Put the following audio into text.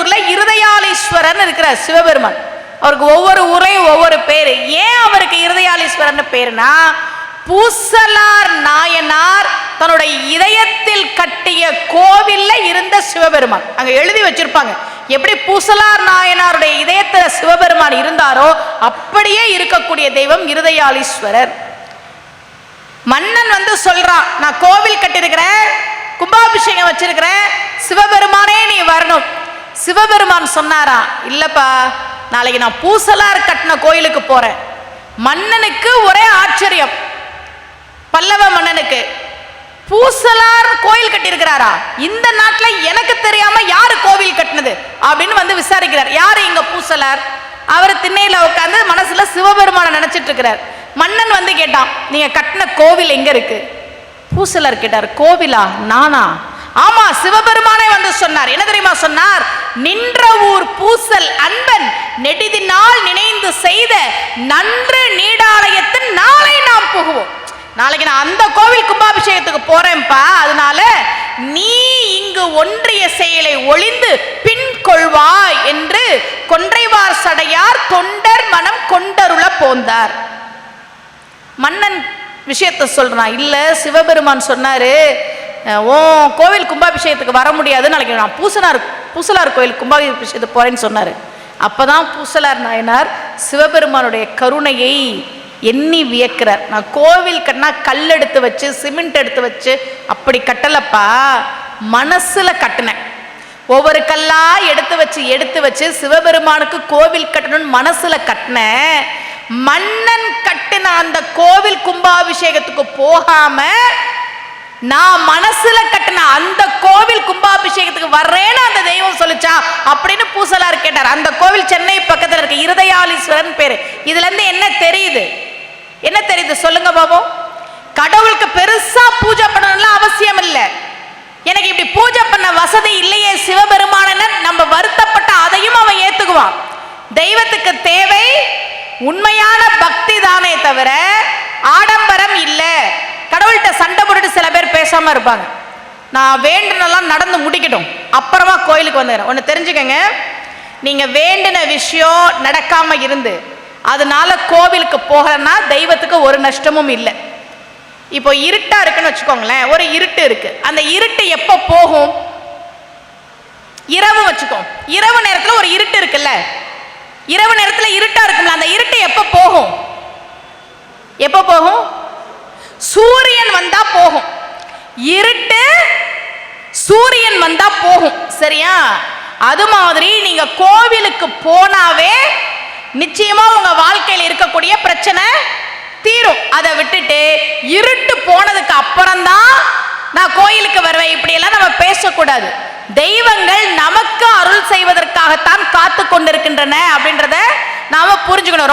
ஊர்ல இருதயாலீஸ்வரன் இருக்கிறார் சிவபெருமான். அவருக்கு ஒவ்வொரு ஊரையும் ஒவ்வொரு பேர். ஏன் அவருக்கு இருதயாலீஸ்வரன் பேருனா பூசலார் நாயனார் தன்னுடைய இதயத்தில் கட்டிய கோவில்ல இருந்த சிவபெருமான். அங்க எழுதி வச்சிருப்பாங்க. எப்படி பூசலார் நாயனாருடைய இதயத்துல சிவபெருமான் இருந்தாரோ அப்படியே இருக்கக்கூடிய தெய்வம் இருதயாலீஸ்வரர் மன்னன் வந்து சொல்றான் நான் கோவில் கட்டியிருக்கிறேன் கும்பாபிஷேகம் வச்சிருக்கிறேன் சிவபெருமானே நீ வரணும். சிவபெருமான் சொன்னாரா இல்லப்பா நாளைக்கு நான் பூசலார் கட்டின கோயிலுக்கு போறேன். மன்னனுக்கு ஒரே ஆச்சரியம். பல்லவ மன்னனுக்கு பூசலார் கோயில் கட்டியிருக்கிறாரா? இந்த நாட்டில் எனக்கு தெரியாம யாரு கோவில் கட்டினது? அப்படின்னு வந்து விசாரிக்கிறார். யாரு இங்க பூசலார் அவர் திண்ணையில உட்காந்து மனசுல சிவபெருமானை நினைச்சிட்டு இருக்கிறார் மன்னன் வந்து கேட்டான் நீங்க கட்டின கோவில் எங்க இருக்கு? பூசலர் கேட்டார் கோவிலா? நானா? ஆமா சிவபெருமானே வந்து சொன்னார். என்ன தெரியுமா சொன்னார்? நின்ற ஊர் பூசல் அன்பன் நெடிதினால் நினைந்து செய்த நன்று நீடாலயத்தின் நாளை நாம் புகுவோம். நாளைக்கு நான் அந்த கோவில் கும்பாபிஷேகத்துக்கு போறேன்ப்பா. அதனால நீ இங்கு ஒன்றிய செயலை ஒளிந்து பின் கொள்வாய் என்று கொன்றைவார் சடையார் தொண்டர் மனம் கொண்டருள போந்தார். மன்னன் விஷயத்த சொல்றான். இல்ல சிவபெருமான் சொன்னாரு ஓ கோவில் கும்பாபிஷேகத்துக்கு வர முடியாது நாளைக்கு நான் பூசனார் பூசலார் கோயில் கும்பாபிஷேகத்துக்கு சொன்னார். அப்போ தான் பூசலார் நாயனார் சிவபெருமானுடைய கருணையை எண்ணி வியக்கிறார். நான் கோவில் கட்டினா கல் எடுத்து வச்சு சிமெண்ட் எடுத்து வச்சு அப்படி கட்டலப்பா மனசில் கட்டினேன். ஒவ்வொரு கல்லா எடுத்து வச்சு எடுத்து வச்சு சிவபெருமானுக்கு கோவில் கட்டணும்னு மனசுல கட்டினேன். மன்னன் கட்டின அந்த கோவில் கும்பாபிஷேகத்துக்கு போகாம நான் மனசுல கட்டின அந்த கோவில் கும்பாபிஷேகத்துக்கு வர்றேன்னு அந்த தெய்வம் சொல்லிச்சா அப்படின்னு பூசலார் கேட்டார். அந்த கோவில் சென்னை பக்கத்துல இருக்க இருதயாலீஸ்வரன் பேரு. இதுல இருந்து என்ன தெரியுது? என்ன தெரியுது? சொல்லுங்க பாபு. கடவுளுக்கு பெருசா பூஜை பண்ணணும்லாம் அவசியம் இல்லை. எனக்கு இப்படி பூஜை பண்ண வசதி இல்லையே சிவபெருமானன்னு நம்ம வருத்தப்பட்ட அதையும் அவன் ஏத்துக்குவான். தெய்வத்துக்கு தேவை உண்மையான பக்தி தானே தவிர ஆடம்பரம் இல்லை. சில இருப்பாங்க. நான் வேண்டுனெல்லாம் நடந்து முடிக்கட்டும். அப்புறமா கோயிலுக்கு வந்துக்கிறேன் ஒன்று தெரிஞ்சுக்கங்க. நீங்க வேண்டின விஷயம் நடக்காம இருந்து அதனால கோவிலுக்கு போகலன்னா தெய்வத்துக்கு ஒரு நஷ்டமும் இல்லை. இப்போ இருட்டா இருக்குன்னு வச்சுக்கோங்களேன். ஒரு இருட்டு இருக்கு. அந்த இருட்டு எப்போ போகும்? இரவு வச்சுக்கோ இரவு நேரத்துல ஒரு இருட்டு இருக்குல்ல. இரவு நேரத்துல இருட்டா இருக்கும்ல. அந்த இருட்டு எப்போ போகும்? எப்போ போகும்? சூரியன் வந்தா போகும். இருட்டு சூரியன் வந்தா போகும் சரியா? அது மாதிரி நீங்க கோவிலுக்கு போனாவே நிச்சயமா உங்க வாழ்க்கையில் இருக்கக்கூடிய பிரச்சனை தீரும். அதை விட்டுட்டு இருட்டு போனதுக்கு அப்புறம்தான் நான் கோயிலுக்கு வருவேன். இப்படியெல்லாம் நம்ம பேசக்கூடாது. தெய்வங்கள் நமக்கு அருள் செய்வதற்காகத்தான் காத்து கொண்டிருக்கின்றன அப்படின்றத நாம புரிஞ்சுக்கணும்.